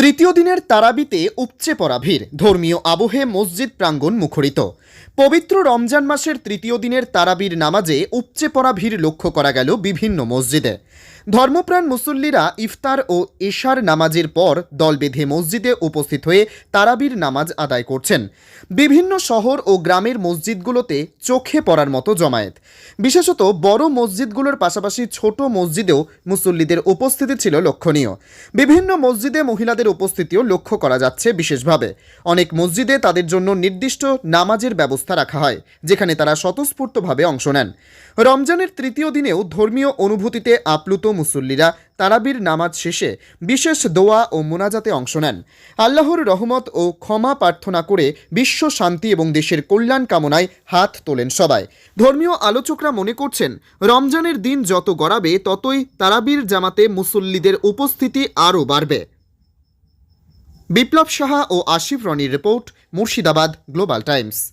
তৃতীয় দিনের তারাবিতে উপচে পড়া ভিড়। ধর্মীয় আবহে মসজিদ প্রাঙ্গণ মুখরিত। পবিত্র রমজান মাসের তৃতীয় দিনের তারাবির নামাজে উপচে পড়া ভিড় লক্ষ্য করা গেল বিভিন্ন মসজিদে। ধর্মপ্রাণ মুসল্লিরা ইফতার ও এশার নামাজের পর দল বেঁধে মসজিদে উপস্থিত হয়ে তারাবির নামাজ আদায় করছেন। বিভিন্ন শহর ও গ্রামের মসজিদগুলোতে চোখে পড়ার মতো জমায়েত। বিশেষত বড় মসজিদগুলোর পাশাপাশি ছোট মসজিদেও মুসল্লিদের উপস্থিতি ছিল লক্ষণীয়। বিভিন্ন মসজিদে মহিলাদের উপস্থিতিও লক্ষ্য করা যাচ্ছে বিশেষভাবে। অনেক মসজিদে তাদের জন্য নির্দিষ্ট নামাজের ব্যবস্থা রাখা হয়, যেখানে তারা স্বতঃস্ফূর্তভাবে অংশ নেন। রমজানের তৃতীয় দিনেও ধর্মীয় অনুভূতিতে আপ্লুত মুসল্লিরা তারাবির নামাজ শেষে বিশেষ দোয়া ও মোনাজাতে অংশ নেন। আল্লাহর রহমত ও ক্ষমা প্রার্থনা করে বিশ্ব শান্তি এবং দেশের কল্যাণ কামনায় হাত তোলেন সবাই। ধর্মীয় আলোচকরা মনে করছেন, রমজানের দিন যত গড়াবে, ততই তারাবির জামাতে মুসল্লিদের উপস্থিতি আরও বাড়বে। বিপ্লব সাহা ও আশিফ রনির রিপোর্ট, মুর্শিদাবাদ, গ্লোবাল টাইমস।